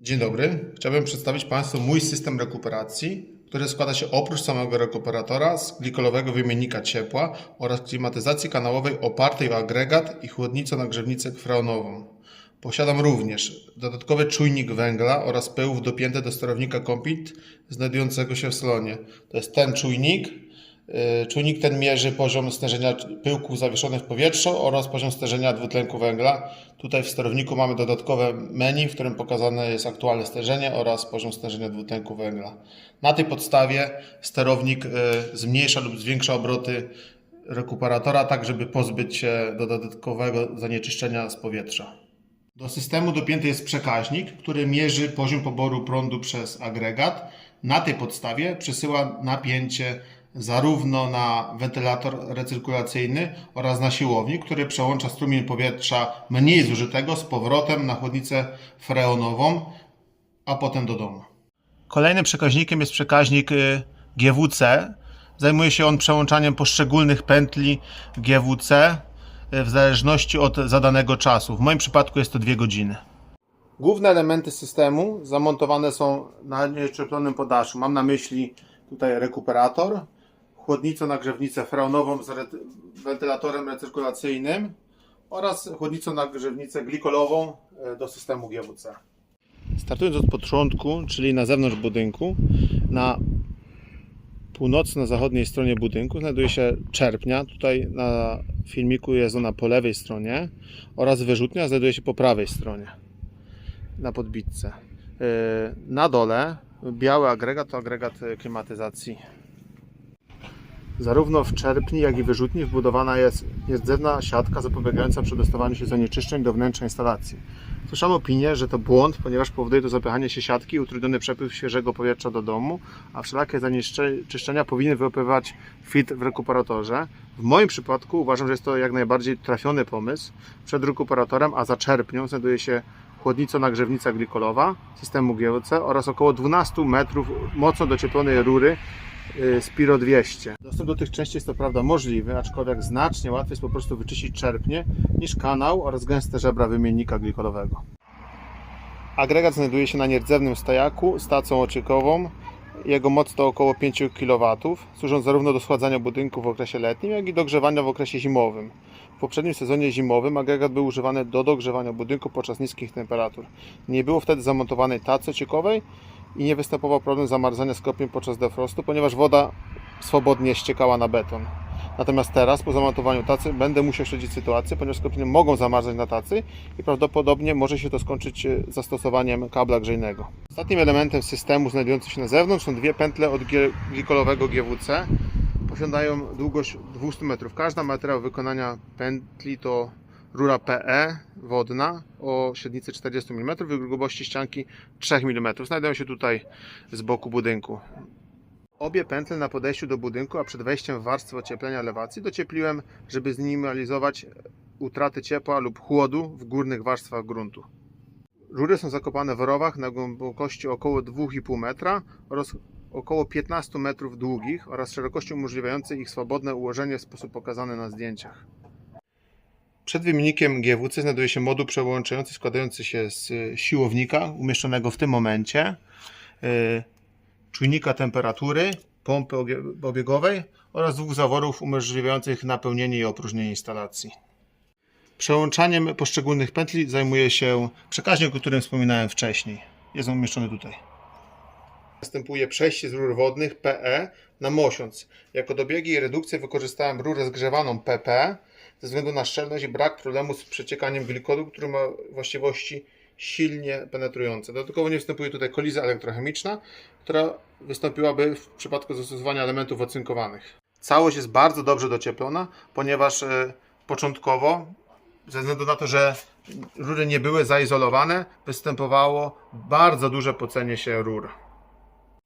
Dzień dobry. Chciałbym przedstawić Państwu mój system rekuperacji, który składa się oprócz samego rekuperatora z glikolowego wymiennika ciepła oraz klimatyzacji kanałowej opartej o agregat i chłodnicę-nagrzewnicę freonową. Posiadam również dodatkowy czujnik węgla oraz pyłów dopięte do sterownika Compit znajdującego się w salonie. To jest ten czujnik. Yy, Czujnik ten mierzy poziom stężenia pyłków zawieszonych w powietrzu oraz poziom stężenia dwutlenku węgla. Tutaj w sterowniku mamy dodatkowe menu, w którym pokazane jest aktualne stężenie oraz poziom stężenia dwutlenku węgla. Na tej podstawie sterownik yy, zmniejsza lub zwiększa obroty rekuperatora, tak żeby pozbyć się do dodatkowego zanieczyszczenia z powietrza. Do systemu dopięty jest przekaźnik, który mierzy poziom poboru prądu przez agregat. Na tej podstawie przesyła napięcie zarówno na wentylator recyrkulacyjny oraz na siłownik, który przełącza strumień powietrza mniej zużytego z powrotem na chłodnicę freonową, a potem do domu. Kolejnym przekaźnikiem jest przekaźnik y, GWC. Zajmuje się on przełączaniem poszczególnych pętli GWC y, w zależności od zadanego czasu. W moim przypadku jest to 2 godziny. Główne elementy systemu zamontowane są na nieczeplonym podaszu. Mam na myśli tutaj rekuperator, chłodnicę-nagrzewnicę freonową z re- wentylatorem recyrkulacyjnym oraz chłodnicę-nagrzewnicę glikolową e, do systemu GWC. Startując od początku, czyli na zewnątrz budynku, na północno-zachodniej stronie budynku znajduje się czerpnia. Tutaj na filmiku jest ona po lewej stronie oraz wyrzutnia znajduje się po prawej stronie na podbitce. Yy, Na dole biały agregat to agregat e, klimatyzacji. Zarówno w czerpni, jak i wyrzutni wbudowana jest nierdzewna siatka zapobiegająca przedostawaniu się zanieczyszczeń do wnętrza instalacji. Słyszałem opinię, że to błąd, ponieważ powoduje to zapychanie się siatki i utrudniony przepływ świeżego powietrza do domu, a wszelakie zanieczyszczenia powinny wyłapywać fit w rekuperatorze. W moim przypadku uważam, że jest to jak najbardziej trafiony pomysł. Przed rekuperatorem, a za czerpnią znajduje się chłodnico-nagrzewnica glikolowa systemu GWC oraz około 12 metrów mocno docieplonej rury Spiro 200. Dostęp do tych części jest to prawda możliwy, aczkolwiek znacznie łatwiej jest po prostu wyczyścić czerpnie niż kanał oraz gęste żebra wymiennika glikolowego. Agregat znajduje się na nierdzewnym stojaku z tacą ociekową. Jego moc to około 5 kW, służąc zarówno do schładzania budynku w okresie letnim, jak i do grzewania w okresie zimowym. W poprzednim sezonie zimowym agregat był używany do dogrzewania budynku podczas niskich temperatur. Nie było wtedy zamontowanej tacy ociekowej i nie występował problem zamarzania skopiem podczas defrostu, ponieważ woda swobodnie ściekała na beton. Natomiast teraz, po zamontowaniu tacy, będę musiał śledzić sytuację, ponieważ skopiny mogą zamarzać na tacy i prawdopodobnie może się to skończyć e, zastosowaniem kabla grzejnego. Ostatnim elementem systemu znajdującym się na zewnątrz są dwie pętle od glikolowego GWC. Posiadają długość 200 metrów. Każda materiał wykonania pętli to rura PE wodna o średnicy 40 mm i grubości ścianki 3 mm. Znajdują się tutaj z boku budynku. Obie pętle na podejściu do budynku, a przed wejściem w warstwę ocieplenia elewacji dociepliłem, żeby zminimalizować utraty ciepła lub chłodu w górnych warstwach gruntu. Rury są zakopane w rowach na głębokości około 2,5 metra oraz około 15 metrów długich oraz szerokości umożliwiającej ich swobodne ułożenie w sposób pokazany na zdjęciach. Przed wymiennikiem GWC znajduje się moduł przełączający składający się z y, siłownika umieszczonego w tym momencie, y, czujnika temperatury, pompy obiegowej oraz dwóch zaworów umożliwiających napełnienie i opróżnienie instalacji. Przełączaniem poszczególnych pętli zajmuje się przekaźnik, o którym wspominałem wcześniej. Jest on umieszczony tutaj. Następuje przejście z rur wodnych PE na mosiąc. Jako dobiegi i redukcję wykorzystałem rurę zgrzewaną PP ze względu na szczelność i brak problemu z przeciekaniem glikolu, który ma właściwości silnie penetrujące. Dodatkowo nie występuje tutaj kolizja elektrochemiczna, która wystąpiłaby w przypadku zastosowania elementów ocynkowanych. Całość jest bardzo dobrze docieplona, ponieważ e, początkowo, ze względu na to, że rury nie były zaizolowane, występowało bardzo duże pocenie się rur.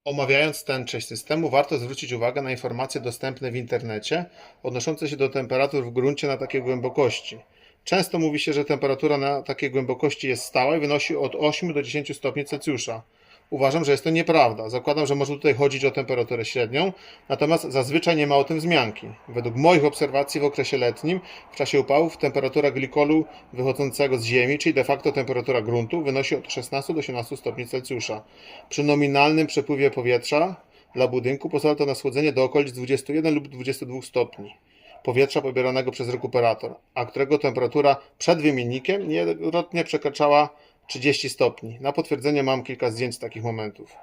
Omawiając tę część systemu, warto zwrócić uwagę na informacje dostępne w internecie odnoszące się do temperatur w gruncie na takiej głębokości. Często mówi się, że temperatura na takiej głębokości jest stała i wynosi od 8 do 10 stopni Celsjusza. Uważam, że jest to nieprawda. Zakładam, że może tutaj chodzić o temperaturę średnią, natomiast zazwyczaj nie ma o tym wzmianki. Według moich obserwacji w okresie letnim, w czasie upałów, temperatura glikolu wychodzącego z ziemi, czyli de facto temperatura gruntu, wynosi od 16 do 18 stopni Celsjusza. Przy nominalnym przepływie powietrza dla budynku pozwala to na schłodzenie do okolic 21 lub 22 stopni powietrza pobieranego przez rekuperator, a którego temperatura przed wymiennikiem niejednokrotnie przekraczała 30 stopni. Na potwierdzenie mam kilka zdjęć z takich momentów.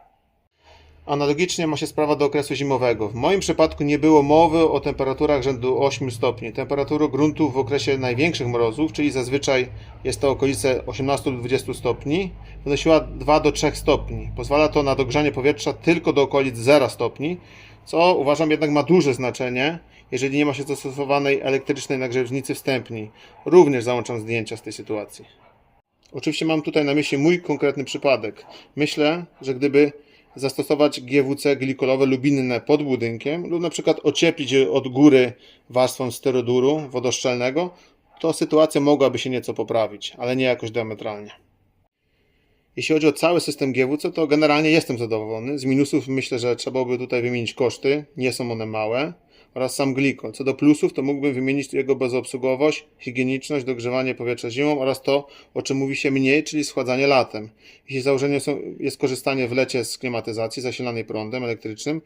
Analogicznie ma się sprawa do okresu zimowego. W moim przypadku nie było mowy o temperaturach rzędu 8 stopni. Temperatura gruntu w okresie największych mrozów, czyli zazwyczaj jest to okolice 18 lub 20 stopni, wynosiła 2 do 3 stopni. Pozwala to na dogrzanie powietrza tylko do okolic 0 stopni, co uważam jednak ma duże znaczenie, jeżeli nie ma się zastosowanej elektrycznej nagrzewnicy wstępnej. Również załączam zdjęcia z tej sytuacji. Oczywiście mam tutaj na myśli mój konkretny przypadek. Myślę, że gdyby zastosować GWC glikolowe lub inne pod budynkiem lub na przykład ocieplić od góry warstwą steroduru wodoszczelnego, to sytuacja mogłaby się nieco poprawić, ale nie jakoś diametralnie. Jeśli chodzi o cały system GWC, to generalnie jestem zadowolony. Z minusów myślę, że trzeba by tutaj wymienić koszty, nie są one małe, oraz sam glikol. Co do plusów, to mógłbym wymienić jego bezobsługowość, higieniczność, dogrzewanie powietrza zimą oraz to, o czym mówi się mniej, czyli schładzanie latem. Jeśli założeniem jest korzystanie w lecie z klimatyzacji zasilanej prądem elektrycznym,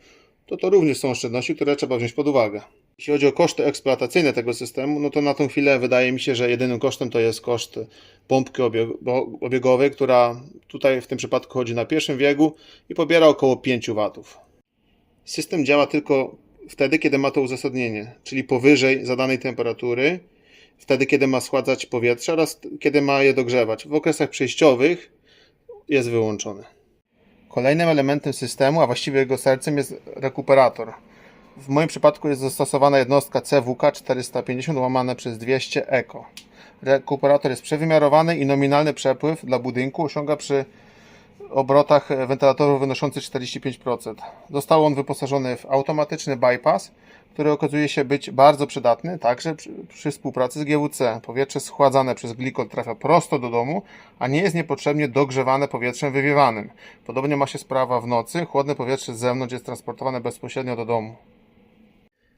to to również są oszczędności, które trzeba wziąć pod uwagę. Jeśli chodzi o koszty eksploatacyjne tego systemu, no to na tą chwilę wydaje mi się, że jedynym kosztem to jest koszt pompki obieg- obiegowej, która tutaj w tym przypadku chodzi na pierwszym biegu i pobiera około 5 watów. System działa tylko wtedy, kiedy ma to uzasadnienie, czyli powyżej zadanej temperatury, wtedy, kiedy ma schładzać powietrze oraz kiedy ma je dogrzewać. W okresach przejściowych jest wyłączony. Kolejnym elementem systemu, a właściwie jego sercem jest rekuperator. W moim przypadku jest zastosowana jednostka CWK 450 łamane przez 200 ECO. Rekuperator jest przewymiarowany i nominalny przepływ dla budynku osiąga przy obrotach wentylatorów wynoszący 45%. Został on wyposażony w automatyczny bypass, który okazuje się być bardzo przydatny także przy, przy współpracy z GWC. Powietrze schładzane przez glikol trafia prosto do domu, a nie jest niepotrzebnie dogrzewane powietrzem wywiewanym. Podobnie ma się sprawa w nocy. Chłodne powietrze z zewnątrz jest transportowane bezpośrednio do domu.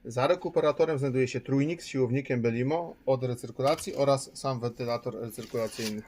Za rekuperatorem znajduje się trójnik z siłownikiem Belimo od recyrkulacji oraz sam wentylator recyrkulacyjny.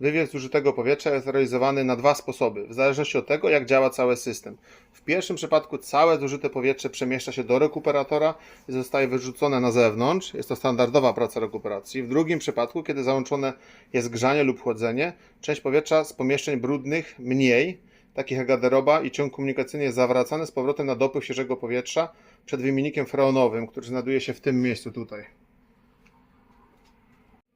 Wywiew zużytego powietrza jest realizowany na dwa sposoby, w zależności od tego, jak działa cały system. W pierwszym przypadku całe zużyte powietrze przemieszcza się do rekuperatora i zostaje wyrzucone na zewnątrz. Jest to standardowa praca rekuperacji. W drugim przypadku, kiedy załączone jest grzanie lub chłodzenie, część powietrza z pomieszczeń brudnych, mniej, takich jak garderoba i ciąg komunikacyjny jest zawracany z powrotem na dopływ świeżego powietrza przed wymiennikiem freonowym, który znajduje się w tym miejscu tutaj.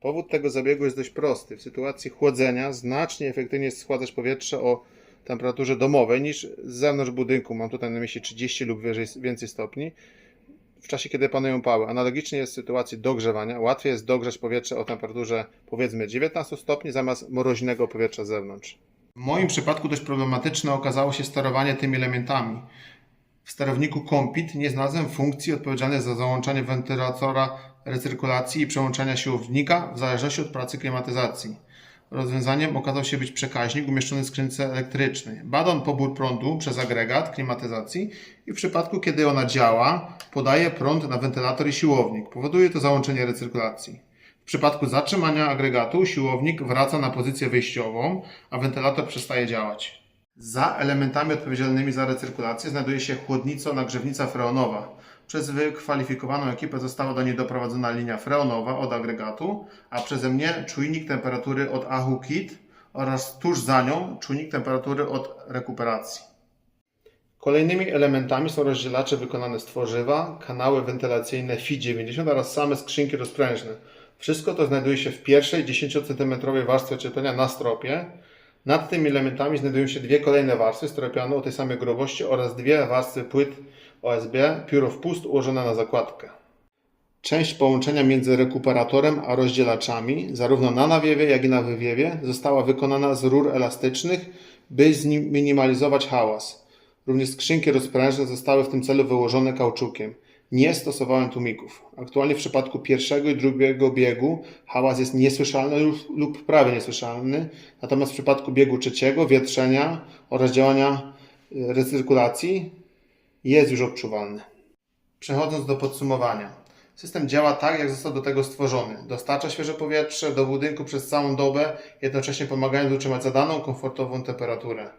Powód tego zabiegu jest dość prosty. W sytuacji chłodzenia znacznie efektywniej jest schładzać powietrze o temperaturze domowej niż z zewnątrz budynku. Mam tutaj na myśli 30 lub więcej stopni. W czasie, kiedy panują pały. Analogicznie jest w sytuacji dogrzewania. Łatwiej jest dogrzać powietrze o temperaturze powiedzmy 19 stopni zamiast mroźnego powietrza z zewnątrz. W moim przypadku dość problematyczne okazało się sterowanie tymi elementami. W sterowniku Compit nie znalazłem funkcji odpowiedzialnej za załączanie wentylatora recyrkulacji i przełączania siłownika w zależności od pracy klimatyzacji. Rozwiązaniem okazał się być przekaźnik umieszczony w skrzynce elektrycznej. Bada on pobór prądu przez agregat klimatyzacji i w przypadku, kiedy ona działa, podaje prąd na wentylator i siłownik. Powoduje to załączenie recyrkulacji. W przypadku zatrzymania agregatu siłownik wraca na pozycję wyjściową, a wentylator przestaje działać. Za elementami odpowiedzialnymi za recyrkulację znajduje się chłodnico-nagrzewnica freonowa. Przez wykwalifikowaną ekipę została do niej doprowadzona linia freonowa od agregatu, a przeze mnie czujnik temperatury od Ahu Kit oraz tuż za nią czujnik temperatury od rekuperacji. Kolejnymi elementami są rozdzielacze wykonane z tworzywa, kanały wentylacyjne FI90 oraz same skrzynki rozprężne. Wszystko to znajduje się w pierwszej 10 cm warstwie ocieplenia na stropie. Nad tymi elementami znajdują się dwie kolejne warstwy stropiane o tej samej grubości oraz dwie warstwy płyt OSB pióro wpust ułożone na zakładkę. Część połączenia między rekuperatorem a rozdzielaczami, zarówno na nawiewie, jak i na wywiewie, została wykonana z rur elastycznych, by zminimalizować hałas. Również skrzynki rozprężne zostały w tym celu wyłożone kauczukiem. Nie stosowałem tłumików. Aktualnie w przypadku pierwszego i drugiego biegu hałas jest niesłyszalny lub, lub prawie niesłyszalny, natomiast w przypadku biegu trzeciego, wietrzenia oraz działania y, recyrkulacji jest już odczuwalny. Przechodząc do podsumowania. System działa tak, jak został do tego stworzony. Dostarcza świeże powietrze do budynku przez całą dobę, jednocześnie pomagając utrzymać zadaną komfortową temperaturę.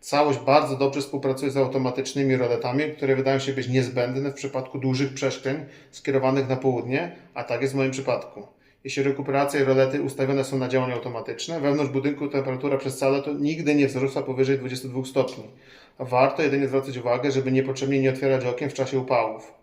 Całość bardzo dobrze współpracuje z automatycznymi roletami, które wydają się być niezbędne w przypadku dużych przeszkleń skierowanych na południe, a tak jest w moim przypadku. Jeśli rekuperacja i rolety ustawione są na działanie automatyczne, wewnątrz budynku temperatura przez całe to nigdy nie wzrosła powyżej 22 stopni. Warto jedynie zwracać uwagę, żeby niepotrzebnie nie otwierać okien w czasie upałów.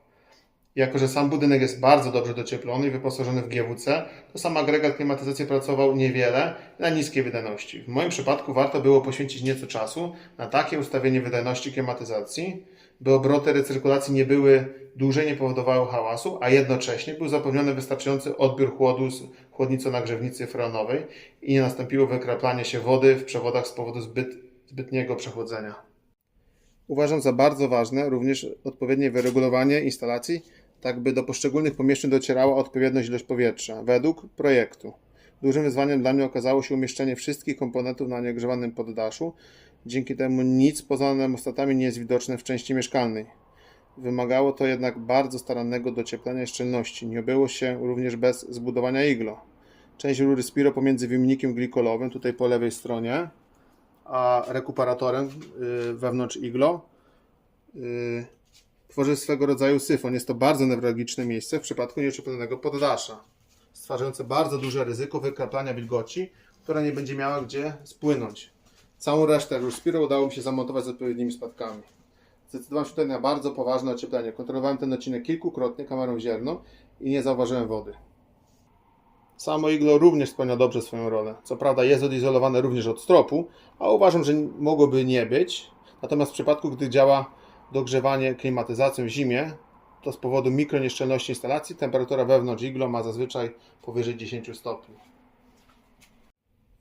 Jako, że sam budynek jest bardzo dobrze docieplony i wyposażony w GWC, to sam agregat klimatyzacji pracował niewiele na niskiej wydajności. W moim przypadku warto było poświęcić nieco czasu na takie ustawienie wydajności klimatyzacji, by obroty recyrkulacji nie były duże nie powodowały hałasu, a jednocześnie był zapewniony wystarczający odbiór chłodu z chłodnico-nagrzewnicy freonowej i nie nastąpiło wykraplanie się wody w przewodach z powodu zbyt, zbytniego przechłodzenia. Uważam za bardzo ważne również odpowiednie wyregulowanie instalacji, tak by do poszczególnych pomieszczeń docierała odpowiednia ilość powietrza, według projektu. Dużym wyzwaniem dla mnie okazało się umieszczenie wszystkich komponentów na nieogrzewanym poddaszu. Dzięki temu nic poza termostatami nie jest widoczne w części mieszkalnej. Wymagało to jednak bardzo starannego docieplenia i szczelności. Nie obyło się również bez zbudowania iglo. Część rury Spiro pomiędzy wymiennikiem glikolowym, tutaj po lewej stronie, a rekuperatorem y, wewnątrz iglo y, tworzy swego rodzaju syfon. Jest to bardzo newralgiczne miejsce w przypadku nieocieplonego poddasza, stwarzające bardzo duże ryzyko wykraplania wilgoci, która nie będzie miała gdzie spłynąć. Całą resztę rur Spiro udało mi się zamontować z odpowiednimi spadkami. Zdecydowałem się tutaj na bardzo poważne ocieplenie. Kontrolowałem ten odcinek kilkukrotnie kamerą zierną i nie zauważyłem wody. Samo iglo również spełnia dobrze swoją rolę. Co prawda jest odizolowane również od stropu, a uważam, że mogłoby nie być. Natomiast w przypadku, gdy działa dogrzewanie klimatyzacją w zimie, to z powodu mikronieszczelności instalacji temperatura wewnątrz iglo ma zazwyczaj powyżej 10 stopni.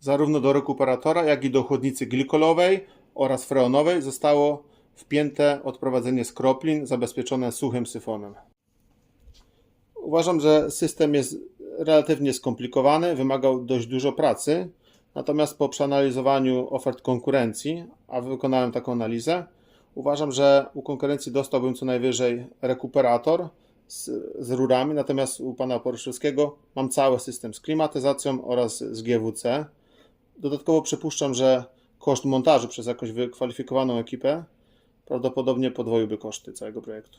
Zarówno do rekuperatora, jak i do chłodnicy glikolowej oraz freonowej zostało wpięte odprowadzenie skroplin zabezpieczone suchym syfonem. Uważam, że system jest relatywnie skomplikowany, wymagał dość dużo pracy, natomiast po przeanalizowaniu ofert konkurencji, a wykonałem taką analizę, uważam, że u konkurencji dostałbym co najwyżej rekuperator z, z rurami, natomiast u pana Poruszewskiego mam cały system z klimatyzacją oraz z GWC. Dodatkowo przypuszczam, że koszt montażu przez jakąś wykwalifikowaną ekipę prawdopodobnie podwoiłby koszty całego projektu.